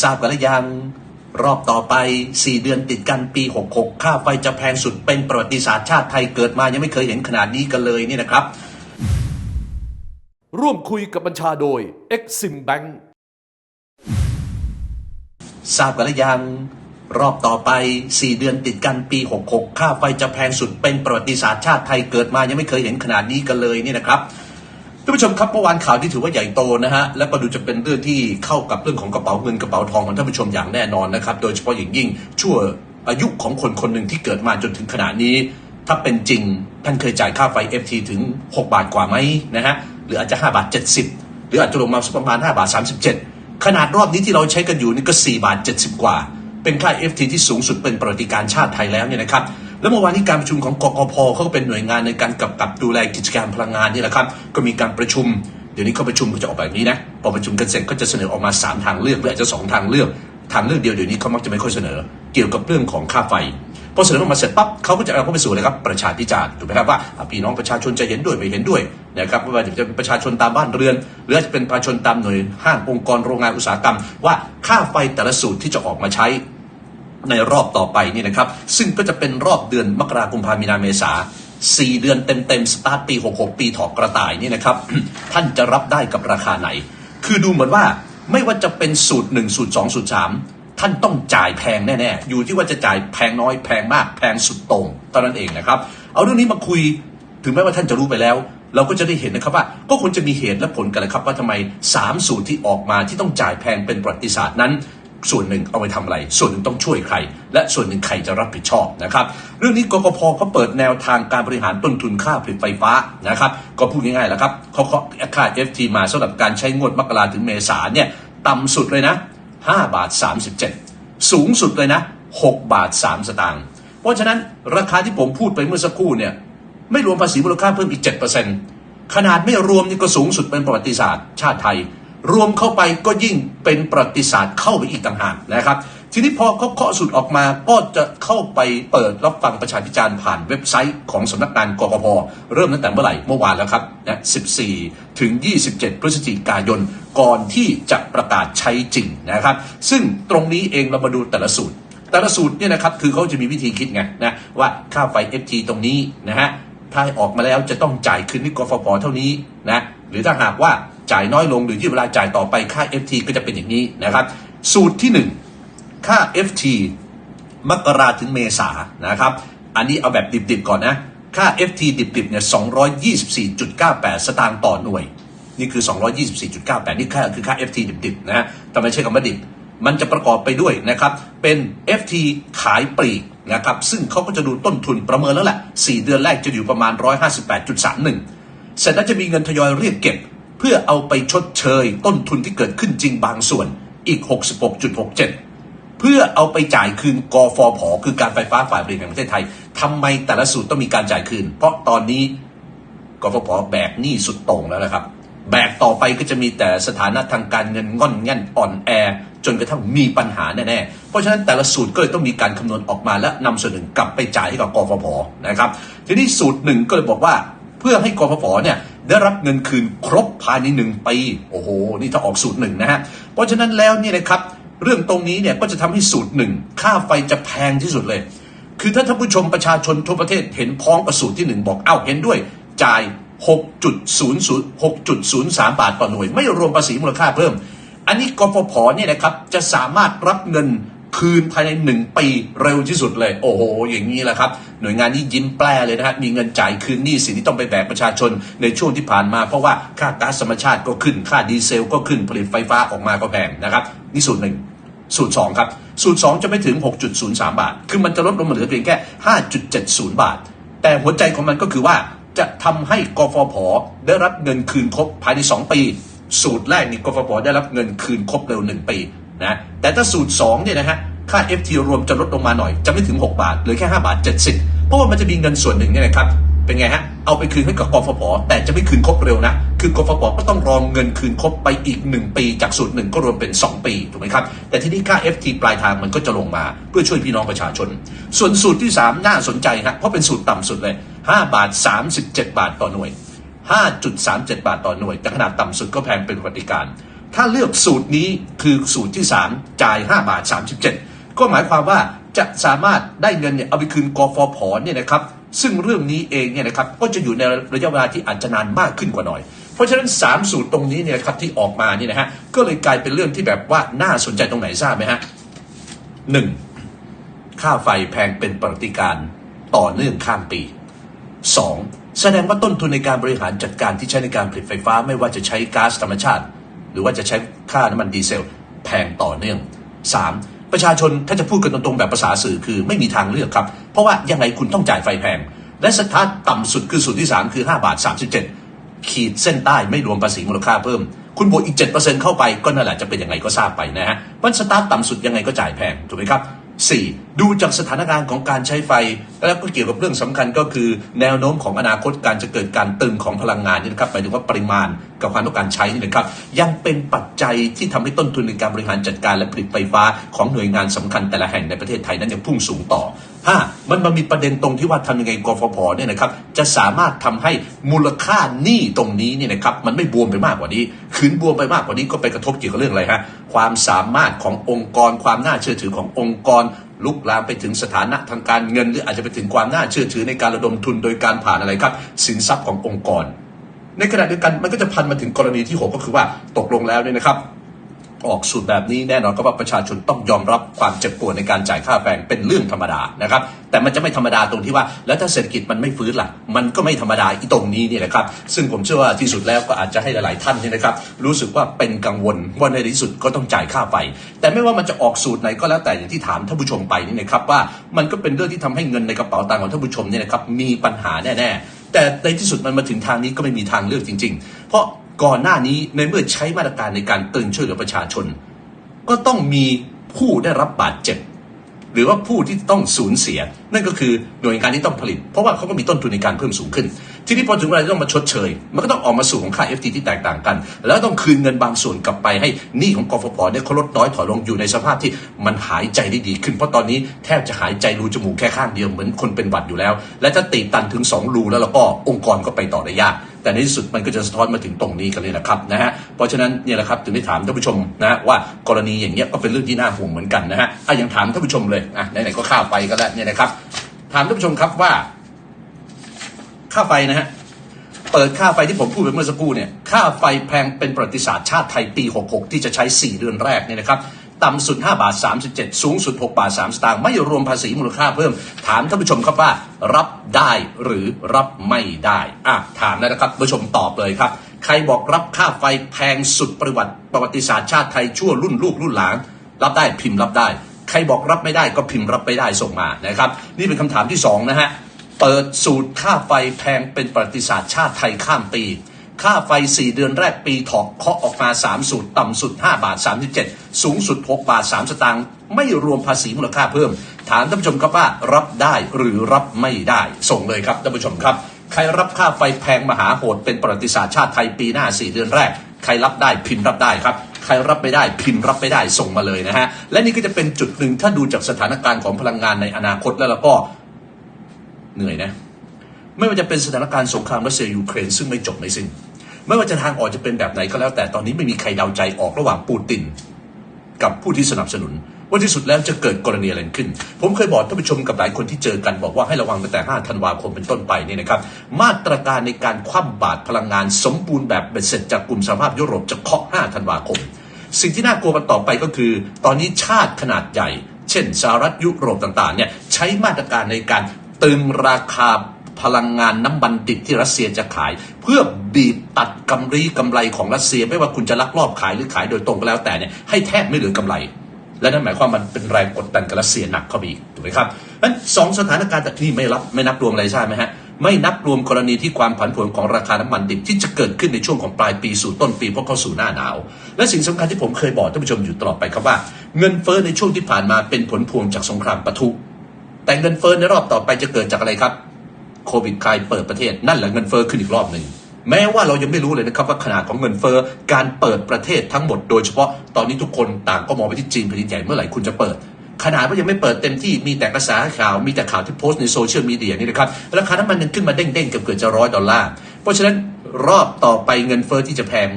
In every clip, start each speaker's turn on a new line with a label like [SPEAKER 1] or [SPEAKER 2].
[SPEAKER 1] ทราบกันหรือยังรอบต่อไป 4 เดือนติดกันปี 66 ค่าไฟจะแพงสุดเป็นประวัติศาสตร์ชาติไทยเกิดมายังไม่เคยเห็นขนาดนี้กันเลยนี่นะครับ
[SPEAKER 2] ร่วมคุยกับบัญชาโดย Exim Bank
[SPEAKER 1] ทราบกันหรือยังรอบต่อไป 4 เดือนติดกันปี 66 ค่าไฟจะแพงสุดเป็นประวัติศาสตร์ชาติไทยเกิดมายังไม่เคยเห็นขนาดนี้กันเลยนี่นะครับ ท่านผู้ชมครับเมื่อวานข่าวที่ถือว่าใหญ่โตนะฮะและก็ดูจะเป็นเรื่องที่เข้ากับเรื่องของกระเป๋าเงินกระเป๋าทองของท่านผู้ชมอย่างแน่นอนนะครับโดยเฉพาะอย่างยิ่งชั่วอายุของคนคนหนึ่งที่เกิดมาจนถึงขณะนี้ ถ้าเป็นจริงท่านเคยจ่ายค่าไฟ FT ถึง 6 บาทกว่าไหมนะฮะหรืออาจจะ 5 บาท 70 หรืออาจจะลงมาสักประมาณ 5 บาท 37 ขนาดรอบนี้ที่เราใช้กันอยู่นี่ก็ 4 บาท 70 กว่า เป็นค่า FT ที่สูงสุดเป็นประวัติการชาติไทยแล้วเนี่ยนะครับ แล้วเมื่อวานนี้การประชุมของกกพเขาก็เป็นหน่วยงานในการกำกับดูแลกิจการพลังงานนี่แหละครับ ก็มีการประชุม เดี๋ยวนี้เขาประชุมก็จะออกแบบนี้นะ พอประชุมกันเสร็จก็จะเสนอออกมา 3 ทางเลือกหรืออาจจะ 2 ทางเลือก ทางเลือกเดียวเดี๋ยวนี้เขามักจะไม่ค่อยเสนอ เกี่ยวกับเรื่องของค่าไฟพอเสนอออกมาเสร็จปั๊บเขาก็จะเอาเข้าไปสู่เลยครับประชาพิจารณ์ถูกไหมครับว่าพี่น้องประชาชนจะเห็นด้วยไม่เห็นด้วยนะครับไม่ว่าจะเป็นประชาชนตามบ้านเรือน หรือจะเป็นประชาชนตามหน่วยห้างองค์กรโรงงานอุตสาหกรรม ว่าค่าไฟแต่ละสูตรที่จะออกมาใช้ ในรอบต่อไปนี่นะครับ ซึ่งก็จะเป็นรอบเดือนมกราคมพามีนาเมษา4เดือนเต็มๆสตาร์ทปี 66 ปีถอกกระต่ายนี่นะครับ ท่านจะรับได้กับราคาไหน คือดูเหมือนว่าไม่ว่าจะเป็นสูตร 1 สูตร 2 สูตร 3 ท่านต้องจ่ายแพงแน่ๆ อยู่ที่ว่าจะจ่ายแพงน้อยแพงมากแพงสุดโต่งตอนนั้นเองนะครับ เอาเรื่องนี้มาคุยถึงแม้ว่าท่านจะรู้ไปแล้ว เราก็จะได้เห็นนะครับว่า ก็ควรจะมีเหตุและผลกันแหละครับว่าทำไม 3 สูตรที่ออกมาที่ต้องจ่ายแพงเป็นประวัติศาสตร์นั้น ส่วนหนึ่งเอาไปทำอะไร ส่วนหนึ่งต้องช่วยใคร และส่วนหนึ่งใครจะรับผิดชอบนะครับ เรื่องนี้กกพเขาเปิดแนวทางการบริหารต้นทุนค่าผลิตไฟฟ้านะครับ ก็พูดง่ายๆแหละครับเขาเคาะค่า FT มาสำหรับการใช้งวดมกราถึงเมษาเนี่ยต่ำสุดเลยนะ5บาท37 สูงสุดเลยนะ6บาท3สตางค์เพราะฉะนั้นราคาที่ผมพูดไปเมื่อสักครู่เนี่ยไม่รวมภาษีมูลค่าเพิ่มอีก 7%ขนาดไม่รวมนี่ก็สูงสุดเป็นประวัติศาสตร์ชาติไทย รวมเข้าไปก็ยิ่งเป็นประวัติศาสตร์เข้าไปอีกต่างหากนะครับ ทีนี้พอเขาเคาะสูตรออกมาก็จะเข้าไปเปิดรับฟังประชาพิจารณ์ผ่านเว็บไซต์ของสำนักงานกกพเริ่มตั้งแต่เมื่อไหร่เมื่อวานแล้วครับนะ14 ถึง 27 พฤศจิกายนก่อนที่จะประกาศใช้จริงนะครับ ซึ่งตรงนี้เองเรามาดูแต่ละสูตร แต่ละสูตรเนี่ยนะครับคือเขาจะมีวิธีคิดไงนะว่าค่าไฟ FT ตรงนี้นะฮะถ้าออกมาแล้วจะต้องจ่ายคืนที่กฟผเท่านี้นะหรือถ้าหากว่า จ่ายน้อยลงหรือยืดเวลาจ่ายต่อไปค่า FT ก็จะเป็นอย่างนี้นะครับ สูตรที่ 1 ค่า FT มกราถึงเมษานะครับ อันนี้เอาแบบดิบๆก่อนนะ ค่า FT ดิบๆเนี่ย224.98 สตางค์ต่อหน่วย นี่คือ 224.98 นี่ค่าคือค่า FT ดิบๆนะฮะแต่ไม่ใช่คำว่าดิบมันจะประกอบไปด้วยนะครับเป็น FT ขายปลีกนะครับซึ่งเขาก็จะดูต้นทุนประเมินแล้วแหละ 4 เดือนแรกจะอยู่ประมาณ 158.31 เสร็จแล้วจะมีเงินทยอยเรียกเก็บ พื่อเอาไปชดเชยต้นทุนที่เกิดขึ้นจริงบางส่วนอีก 66.67 เพื่อเอาไปจ่ายคืนกฟผคือการไฟฟ้าฝ่ายผลิตแห่งประเทศไทยทำไมแต่ละสูตรต้องมีการจ่ายคืน เพราะตอนนี้กฟผแบกหนี้สุดโต่งแล้วนะครับ แบกต่อไปก็จะมีแต่สถานะทางการเงินง่อนแง่นอ่อนแอ จนกระทั่งมีปัญหาแน่ๆ เพราะฉะนั้นแต่ละสูตรก็เลยต้องมีการคำนวณออกมาและนำส่วนหนึ่งกลับไปจ่ายให้กับกฟผนะครับ ทีนี้สูตรหนึ่งก็เลยบอกว่า เพื่อให้กฟผเนี่ยได้รับเงินคืนครบภายในหนึ่งปีโอ้โห นี่ถ้าออกสูตรหนึ่งนะฮะ เพราะฉะนั้นแล้วเนี่ยนะครับเรื่องตรงนี้เนี่ยก็จะทำให้สูตรหนึ่งค่าไฟจะแพงที่สุดเลย คือถ้าท่านผู้ชมประชาชนทั่วประเทศเห็นพ้องกับสูตรที่หนึ่งบอกเอ้าเห็นด้วย จ่าย 6.00 6.03 บาทต่อหน่วย ไม่รวมภาษีมูลค่าเพิ่ม อันนี้กฟผเนี่ยนะครับจะสามารถรับเงิน คืนภายในหนึ่งปีเร็วที่สุดเลย โอ้โห อย่างนี้แหละครับ หน่วยงานนี้ยิ้มแปรเลยนะฮะ มีเงินจ่ายคืนหนี้สินที่ต้องไปแบกประชาชนในช่วงที่ผ่านมา เพราะว่าค่าก๊าซธรรมชาติก็ขึ้น ค่าดีเซลก็ขึ้น ผลิตไฟฟ้าออกมาก็แพงนะครับ นี่สูตรหนึ่งสูตร 2 ครับ สูตร 2 จะไม่ถึง 6.03 บาท คือมันจะลดลงมาเหลือเพียงแค่ 5.70 บาท แต่หัวใจของมันก็คือว่าจะทำให้กฟผได้รับเงินคืนครบภายใน 2 ปี สูตรแรกนี่กฟผได้รับเงินคืนครบเร็ว 1 ปี นะแต่ถ้าสูตร2เนี่ยนะฮะค่า FT รวมจะลดลงมาหน่อยจะไม่ถึง 6 บาทหลือแค่ 5 บาท 70 เพราะว่ามันจะมีเงินส่วนหนึ่งเนี่ยนะครับเป็นไงฮะเอาไปคืนให้กับกฟผแต่จะไม่คืนครบเร็วนะ คือกฟผก็ต้องรองเงินคืนครบไปอีก 1 ปีจากสูตรหนึ่งก็รวมเป็น 2 ปีถูกไหมครับ แต่ที่นี่ค่า FT ปลายทางมันก็จะลงมาเพื่อช่วยพี่น้องประชาชน ส่วนสูตรที่ 3 น่าสนใจฮะเพราะเป็นสูตรต่ำสุดเลย 5 บาท 37 บาทต่อหน่วย 5.37 บาทต่อหน่วยแต่ขนาดต่ำสุดก็แพงเป็นประวัติการ ถ้าเลือกสูตรนี้คือสูตรที่ 3 จ่าย 5 บาท 37 ก็หมายความว่าจะสามารถได้เงินเนี่ยเอาไปคืนกฟผเนี่ยนะครับซึ่งเรื่องนี้เองเนี่ยนะครับก็จะอยู่ในระยะเวลาที่อาจจะนานมากขึ้นกว่าหน่อย เพราะฉะนั้น 3 สูตรตรงนี้เนี่ยครับที่ออกมาเนี่ยนะฮะก็เลยกลายเป็นเรื่องที่แบบว่าน่าสนใจตรงไหนทราบไหมฮะหนึ่งค่าไฟแพงเป็นปฏิการต่อเนื่องข้ามปี 2. แสดงว่าต้นทุนในการบริหารจัดการที่ใช้ในการผลิตไฟฟ้าไม่ว่าจะใช้ก๊าซธรรมชาติ หรือว่าจะใช้ค่าน้ำมันดีเซล แพงต่อเนื่อง 3. ประชาชนถ้าจะพูดกันตรงๆแบบภาษาสื่อคือไม่มีทางเลือกครับ เพราะว่ายังไงคุณต้องจ่ายไฟแพง และสถานต่ำสุดคือสูตรที่ 3 คือ 5 บาท 37 ขีดเส้นใต้ไม่รวมภาษีมูลค่าเพิ่ม คุณบวกอีก 7%เข้าไปก็นั่นแหละจะเป็นยังไงก็ทราบไปนะฮะมันสตาร์ทต่ำสุดยังไงก็จ่ายแพงถูกไหมครับ 4. ดูจากสถานการณ์ของการใช้ไฟ แล้วก็เกี่ยวกับเรื่องสำคัญก็คือ แนวโน้มของอนาคตการจะเกิดการตึงของพลังงานนี่นะครับหมายถึงว่าปริมาณกับความต้องการใช้นี่นะครับ ยังเป็นปัจจัยที่ทำให้ต้นทุนในการบริหารจัดการและผลิตไฟฟ้าของหน่วยงานสำคัญแต่ละแห่งในประเทศไทยนั้นยังพุ่งสูงต่อ 5. มันมามีประเด็นตรงที่ว่าทำยังไงกฟผเนี่ยนะครับจะสามารถทำให้มูลค่าหนี้ตรงนี้เนี่ยนะครับมันไม่บวมไปมากกว่านี้ขืนบวมไปมากกว่านี้ก็ไปกระทบเกี่ยวกับเรื่องอะไรฮะความสามารถขององค์กร ความน่าเชื่อถือขององค์กรลุกลามไปถึงสถานะทางการเงิน หรืออาจจะไปถึงความน่าเชื่อถือในการระดมทุนโดยการผ่านอะไรครับ สินทรัพย์ขององค์กร ในขณะเดียวกันมันก็จะพันมาถึงกรณีที่ 6 ก็คือว่าตกลงแล้วเนี่ยนะครับ ออกสูตรแบบนี้แน่นอนก็ว่าประชาชนต้องยอมรับความเจ็บปวดในการจ่ายค่าแรงเป็นเรื่องธรรมดานะครับ แต่มันจะไม่ธรรมดาตรงที่ว่า แล้วถ้าเศรษฐกิจมันไม่ฟื้นล่ะมันก็ไม่ธรรมดาอีตรงนี้นี่แหละครับ ซึ่งผมเชื่อว่าที่สุดแล้วก็อาจจะให้หลาย ๆ ท่านนี่นะครับรู้สึกว่าเป็นกังวลว่าในที่สุดก็ต้องจ่ายค่าไฟแต่ไม่ว่ามันจะออกสูตรไหนก็แล้วแต่อย่างที่ถามท่านผู้ชมไปนี่นะครับว่ามันก็เป็นเรื่องที่ทำให้เงินในกระเป๋าตังค์ของท่านผู้ชมเนี่ยนะครับมีปัญหาแน่ ๆ แต่ในที่สุดมันมาถึงทางนี้ก็ไม่มีทางเลือกจริง ๆ เพราะ ก่อนหน้านี้ในเมื่อใช้มาตรการในการตึงช่วยเหลือประชาชน ก็ต้องมีผู้ได้รับบาดเจ็บ หรือว่าผู้ที่ต้องสูญเสีย นั่นก็คือหน่วยงานที่ต้องผลิต เพราะว่าเขาก็มีต้นทุนในการเพิ่มสูงขึ้น ทีนี้พอถึงเวลาต้องมาชดเชย มันก็ต้องออกมาสู่ของค่า FT ที่แตกต่างกัน แล้วต้องคืนเงินบางส่วนกลับไปให้หนี้ของกฟผเนี่ยเขาลดน้อยถอยลงอยู่ในสภาพที่มันหายใจได้ดีขึ้น เพราะตอนนี้แทบจะหายใจรูจมูกแค่ข้างเดียวเหมือนคนเป็นหวัดอยู่แล้ว และถ้าตีตันถึงสองรูแล้วแล้วก็องค์กรก็ไปต่อได้ยาก แต่ในที่สุดมันก็จะสะท้อนมาถึงตรงนี้กันเลยนะครับนะฮะเพราะฉะนั้นเนี่ยแหละครับถึงได้ถามท่านผู้ชมนะว่ากรณีอย่างเงี้ยก็เป็นเรื่องที่น่าห่วงเหมือนกันนะฮะอะยังถามท่านผู้ชมเลยอะไหนๆก็ข้าวไฟก็แล้วเนี่ยนะครับ ถามท่านผู้ชมครับว่า ค่าไฟนะฮะเปิดค่าไฟที่ผมพูดไปเมื่อสักครู่เนี่ยค่าไฟแพงเป็นประวัติศาสตร์ชาติไทยปี 66 ที่จะใช้ 4 เดือนแรกเนี่ยนะครับ ต่ำสุด 5 บาท 37 สูงสุด 6 บาท 3 สตางค์ไม่รวมภาษีมูลค่าเพิ่ม ถามท่านผู้ชมครับว่า รับได้หรือรับไม่ได้อะถามแล้วนะครับผู้ชมตอบเลยครับ ใครบอกรับค่าไฟแพงสุดประวัติประวัติศาสตร์ชาติไทยชั่วรุ่นลูกรุ่นหลานรับได้พิมพ์รับได้ ใครบอกรับไม่ได้ก็พิมพ์รับไม่ได้ส่งมานะครับ นี่เป็นคำถามที่สองนะฮะเปิดสูตรค่าไฟแพงเป็นประวัติศาสตร์ชาติไทยข้ามปี ค่าไฟ 4 เดือนแรกปีถอกเคาะออกมา3สูตรต่ำสุด 5 บาท 37 สูงสุด 6 บาท 3 สตางค์ไม่รวมภาษีมูลค่าเพิ่ม ถามท่านผู้ชมครับว่ารับได้หรือรับไม่ได้ ส่งเลยครับท่านผู้ชมครับ ใครรับค่าไฟแพงมหาโหดเป็นประวัติศาสตร์ชาติไทยปีหน้า 4 เดือนแรก ใครรับได้พิมพ์รับได้ครับใครรับไม่ได้พิมพ์รับไม่ได้ส่งมาเลยนะฮะ และนี่ก็จะเป็นจุดหนึ่งถ้าดูจากสถานการณ์ของพลังงานในอนาคตแล้วแล้วก็เหนื่อยนะ ไม่ว่าจะเป็นสถานการณ์สงครามรัสเซียยูเครนซึ่งไม่จบไม่สิ้น ไม่ว่าจะทางออกจะเป็นแบบไหนก็แล้ว แต่ตอนนี้ไม่มีใครเดาใจออกระหว่างปูติน กับผู้ที่สนับสนุน ว่าที่สุดแล้วจะเกิดกรณีอะไรขึ้น ผมเคยบอกท่านผู้ชมกับหลายคนที่เจอกันบอกว่าให้ระวังตั้งแต่ 5 ธันวาคมเป็นต้นไปนี่นะครับ มาตรการในการคว่ำบาตรพลังงานสมบูรณ์แบบเบ็ดเสร็จจากกลุ่มสหภาพยุโรปจะเคาะ 5 ธันวาคม สิ่งที่น่ากลัวกันต่อไปก็คือ ตอนนี้ชาติขนาดใหญ่ เช่นสหรัฐยุโรปต่างๆเนี่ยใช้มาตรการในการตึงราคา พลังงานน้ำมันดิบที่รัสเซียจะขาย เพื่อบีบตัดกำไรกำไรของรัสเซีย ไม่ว่าคุณจะลักลอบขายหรือขายโดยตรงก็แล้วแต่เนี่ยให้แทบไม่เหลือกำไร และนั่นหมายความมันเป็นแรงกดดันกับรัสเซียหนักเข้าไปอีกถูกไหมครับนั้นสองสถานการณ์แต่ที่ไม่รับไม่นับรวมอะไรใช่ไหมฮะไม่นับรวมกรณีที่ความผันผวนของราคาน้ำมันดิบที่จะเกิดขึ้นในช่วงของปลายปีสู่ต้นปีเพราะเข้าสู่หน้าหนาว และสิ่งสำคัญที่ผมเคยบอกท่านผู้ชมอยู่ตลอดไปครับว่า เงินเฟ้อในช่วงที่ผ่านมาเป็นผลพวงจากสงครามปะทุ แต่เงินเฟ้อในรอบต่อไปจะเกิดจากอะไรครับ โควิดคลายเปิดประเทศนั่นแหละเงินเฟ้อขึ้นอีกรอบหนึ่งแม้ว่าเรายังไม่รู้เลยนะครับว่าขนาดของเงินเฟ้อการเปิดประเทศทั้งหมดโดยเฉพาะตอนนี้ทุกคนต่างก็มองไปที่จีนแผ่นดินใหญ่เมื่อไหร่คุณจะเปิด ขนาดว่ายังไม่เปิดเต็มที่มีแต่กระแสข่าวมีแต่ข่าวที่โพสต์ในโซเชียลมีเดียนี่นะครับราคาน้ำมันยังขึ้นมาเด้งๆเกือบเกือบจะร้อยดอลลาร์เพราะฉะนั้นรอบต่อไปเงินเฟ้อที่จะแพง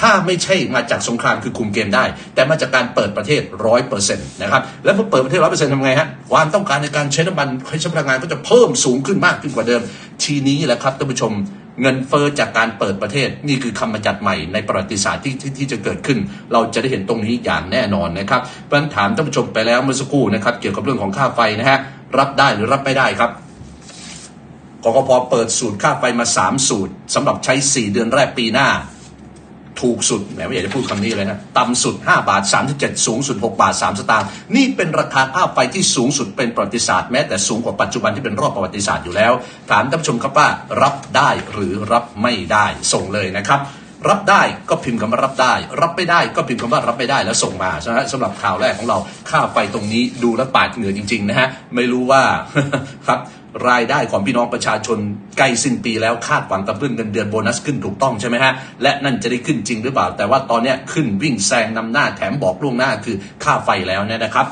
[SPEAKER 1] ถ้าไม่ใช่มาจากสงครามคือคุมเกมได้ แต่มาจากการเปิดประเทศร้อยเปอร์เซ็นต์นะครับแล้วพอเปิดประเทศร้อยเปอร์เซ็นต์ทำไงฮะความต้องการในการใช้น้ำมันใช้พลังงานก็จะเพิ่มสูงขึ้นมากขึ้นกว่าเดิม ทีนี้แหละครับท่านผู้ชมเงินเฟอ้อจากการเปิดประเทศนี่คือคำบัญญัติใหม่ในประวัติศาสตร์ที่ที่ที่จะเกิดขึ้น เราจะได้เห็นตรงนี้อย่างแน่นอนนะครับเพราะฉะนั้นถามท่านผู้ชมไปแล้วเมื่อสักครู่นะครับเกี่ยวกับเรื่องของค่าไฟนะฮะรับได้หรือรับไม่ได้ครับกกพเปิดสูตรค่าไฟมา 3 สูตรสำหรับใช้ 4 เดือนแรกปีหน้า ถูกสุดแหมไม่อยากจะพูดคำนี้เลยนะต่ำสุด 5 บาท 37 สูงสุด 6 บาท 3 สตางค์นี่เป็นราคาค่าไฟที่สูงสุดเป็นประวัติศาสตร์แม้แต่สูงกว่าปัจจุบันที่เป็นรอบประวัติศาสตร์อยู่แล้ว ถามท่านผู้ชมครับว่ารับได้หรือรับไม่ได้ส่งเลยนะครับรับได้ก็พิมพ์คำว่ารับได้ รับไม่ได้ก็พิมพ์คำว่ารับไม่ได้แล้วส่งมานะฮะสำหรับข่าวแรกของเราค่าไฟตรงนี้ดูแลปาดเหงื่อจริง ๆ นะฮะ ไม่รู้ว่าครับ รายได้ของพี่น้องประชาชนใกล้สิ้นปีแล้วคาดหวังกับเรื่องเงินเดือนโบนัสขึ้นถูกต้องใช่ไหมฮะ และนั่นจะได้ขึ้นจริงหรือเปล่า แต่ว่าตอนนี้ขึ้นวิ่งแซงนำหน้าแถมบอกล่วงหน้าคือค่าไฟแล้วเนี่ยนะครับ